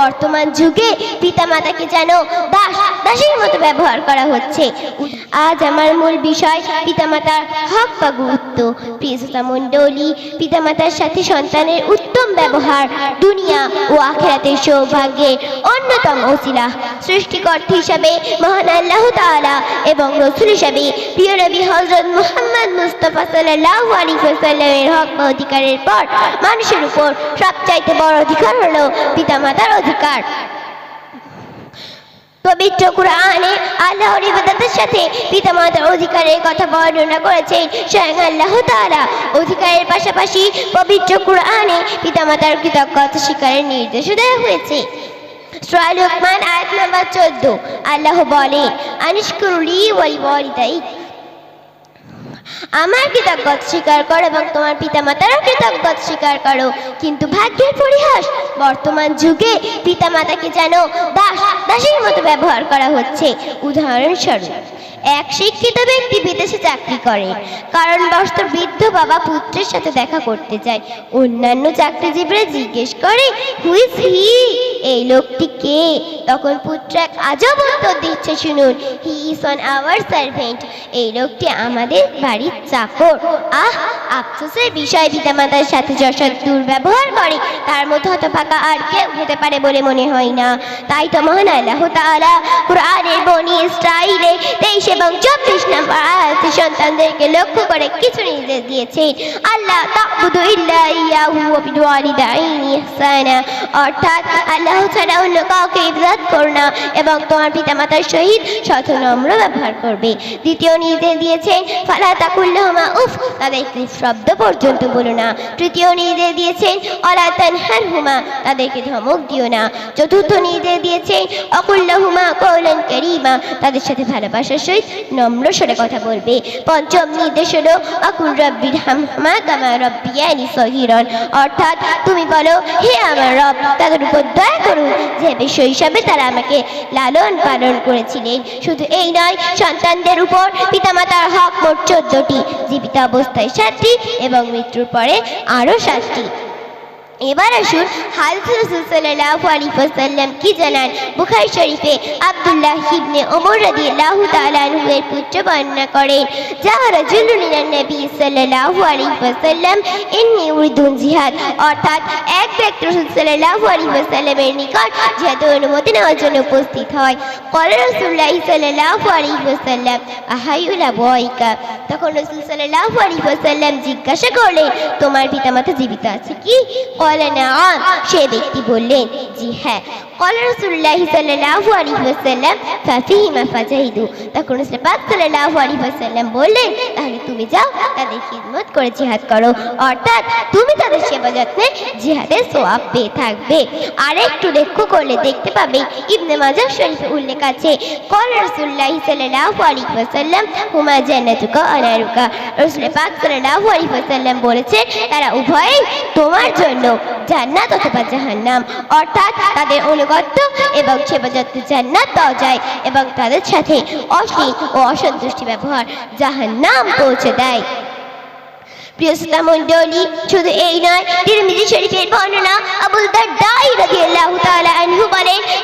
বর্তমান যুগে পিতামাতাকে যেন দাস, দাসের মতো ব্যবহার করা হচ্ছে। আজ আমার মূল বিষয়, পিতামাতার হক বা গুরুত্ব। প্রিয়তা মণ্ডলী, পিতামাতার সাথে সন্তানের উত্তম ব্যবহার দুনিয়া ও আখেরাতের সৌভাগ্যের অন্যতম ওসিলা সৃষ্টিকর্তা হিসাবে মহান আল্লাহ তাআলা এবং রসুল হিসাবে প্রিয় নবী হজরত মুহাম্মদ মুস্তফা সাল্লাল্লাহু আলাইহি ওয়াসাল্লামের হক অধিকারের পর মানুষের উপর সবচাইতে বড় অধিকার হলো পিতামাতার অধিকার পবিত্র কোরআনে আল্লাহর ইবাদতের সাথে পিতামাতার অধিকারের কথা বর্ণনা করেছেন স্বয়ং আল্লাহ তাআলা। অধিকারের পাশাপাশি পবিত্র কোরআনে পিতামাতার কৃতজ্ঞতা স্বীকারের নির্দেশ দেওয়া হয়েছে। সূরা লুকমান আয়াত নাম্বার 14 আল্লাহ বলেন আনিশকুরুলি ওয়াল ওয়ালিদাইক আমার কৃতজ্ঞ স্বীকার করো এবং তোমার পিতামাতারও কৃতজ্ঞ স্বীকার করো। কিন্তু ভাগ্যের পরিহাস, বর্তমান যুগে পিতামাতাকে যেন দাস, দাসের মতো ব্যবহার করা হচ্ছে। উদাহরণস্বরূপ এক শিক্ষিত ব্যক্তি বিদেশে চাকরি করে। কারণ বস্ত বৃদ্ধ বাবা পুত্রের সাথে দেখা করতে যায় অন্যান্য চাকরিজীবীরা জিজ্ঞেস করে হুইজ হি এই লোকটি কে? তখন পুত্র এক আজব উত্তর দিচ্ছে, শুনুন he is on our servant এই লোকটি আমাদের বাড়ির চাকর। আহ আফসোসের বিষয়, পিতামাতার সাথে যশোর দুর্ব্যবহার করে, তার মতো হতভাগা আর কেউ হতে পারে বলে মনে হয় না। তাই তো মহান আল্লাহ তাআলা কোরআনের বনি স্টাইলে তেইশ এবং চব্বিশ সন্তানদেরকে লক্ষ্য করে কিছু নির্দেশ দিয়েছেন আল্লাহ তাবুদু ইল্লা ইয়াহু ওয়া ইহসানা। অর্থাৎ আল্লাহ ছাড়া অন্য কাউকে করো না এবং তোমার পিতামাতার সহিত শত নম্র ব্যবহার করবে। দ্বিতীয় নির্দেশ দিয়েছেন ফালা তাকুল্লাহুমা উফ তাদেরকে শব্দ পর্যন্ত বলো না। তৃতীয় নির্দেশ দিয়েছেন অলা তানহারহুমা, তাদেরকে ধমক দিও না। চতুর্থ নির্দেশ দিয়েছেন অকুল্লাহুমা কওলান কারীমা, তাদের সাথে ভালোবাসার সহিত নম্র স্বরে কথা বলবে। পঞ্চম নির্দেশ হলো আকুল রব্বির হামা কামা রব্বিয়ানি সহিরন অর্থাৎ তুমি বলো, হে আমার রব, তাদের উপর দয়া যে শৈশবে তারা আমাকে লালন পালন করেছিলেন। শুধু এই নয়, সন্তানদের উপর পিতামাতার হক মোট চোদ্দটি জীবিত অবস্থায় সাতটি এবং মৃত্যুর পরে আরও সাতটি। এবার আসুন হালফি রসুল সাল্লাহ কি জানান? বুখার শরীফে আবদুল্লাহ হিবনে ওমর রাদি আল্লাহ তালানহুয়ের পুত্র বর্ণনা করেন যাহারা জুলুলিনা নবী সাল্লাহ আলী ওসাল্লাম এমনি উর্দুন জিহাদ। অর্থাৎ এক ব্যক্তি রসুল সাল্লাহ আলী ওসাল্লামের নিকট জিহাদের অনুমতি নেওয়ার জন্য উপস্থিত হয়। কলে রসুল্লাহ সাল্লাহ আলী ওসাল্লাম আহাইউলা বয়কা তখন রসুল সাল্লাহ আলী ওসাল্লাম জিজ্ঞাসা করলেন, তোমার পিতা মাতা জীবিত আছে কি? কলেন সে ব্যক্তি বললেন জি হ্যাঁ। قال رسول الله صلى الله عليه وسلم ففيهما فجاهدوا তখন রাসূল পাক সাল্লাল্লাহু আলাইহি ওয়াসাল্লাম বললেন তাহলে তুমি যাও তাদের খিদমত করে জিহাদ করো অর্থাৎ তুমি তাদের সেবা যত্নে জিহাদের সওয়াব পেয়ে থাকবে আর একটু লক্ষ্য করলে দেখতে পাবে ইবনে মাজাহ শরীফে উল্লেখ আছে قال رسول الله صلى الله عليه وسلم হুমা জান্নাতুকা ওয়া নারুকা রাসূল পাক সাল্লাল্লাহু আলাইহি ওয়াসাল্লাম বলেছেন তারা উভয়ই তোমার জন্য জান্নাত অথবা জাহান্নাম। অর্থাৎ তাদের অনুগত্য এবং সেবা যত্ন জান্নাত পাওয়া যায় এবং তাদের সাথে অশ্লীল ও অসন্তুষ্টি ব্যবহার জাহান্নাম পৌঁছে দেয়।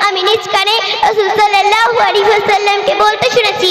আমি নিজ কানে বলতে শুনেছি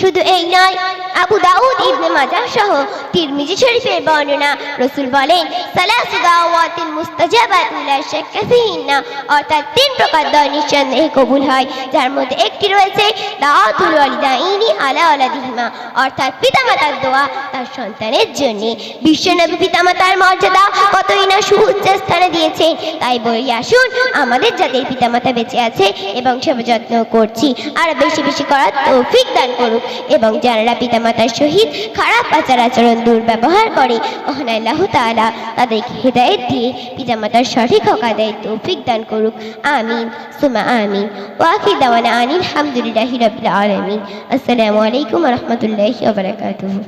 শুধু এই নয়, আবু দাউদ ইবনে মাজাহ সহ তিরমিজি শরীফের বর্ণনা। রাসূল বলেন, সালাসু দাওয়াতিন মুস্তাজাবাতুন লা শাক্কা ফিহিন্না অর্থাৎ তিন প্রকার দোয়া নিঃসন্দেহে কবুল হয়। যার মধ্যে একটি রয়েছে, দাওয়াতুল ওয়ালিদাইনি আলা ওয়ালাদিহিমা। অর্থাৎ পিতামাতার দোয়া তার সন্তানের জন্য। বিশ্বনবী পিতামাতার মর্যাদা কতই না সুউচ্চ স্থানে দিয়েছেন তাই বলি, আসুন আমাদের যাদের পিতামাতা বেঁচে আছে এবং সেবা যত্ন করছি। আর বেশি বেশি করার তৌফিক দান করুক। এবং যারা পিতা মাতার সহিত খারাপ আচার আচরণ দুর্ব্যবহার করে আল্লাহ তালা তাদেরকে হৃদায়ত দিয়ে পিতামাতার সঠিক হক দেয় তৌফিক দান করুক। আমিন। সুমা আমিন। ওয়াকি দাওয়ানা আনিল হামদুলিল্লাহ আলমিন। আসসালামু আলাইকুম রহমতুল্লাহ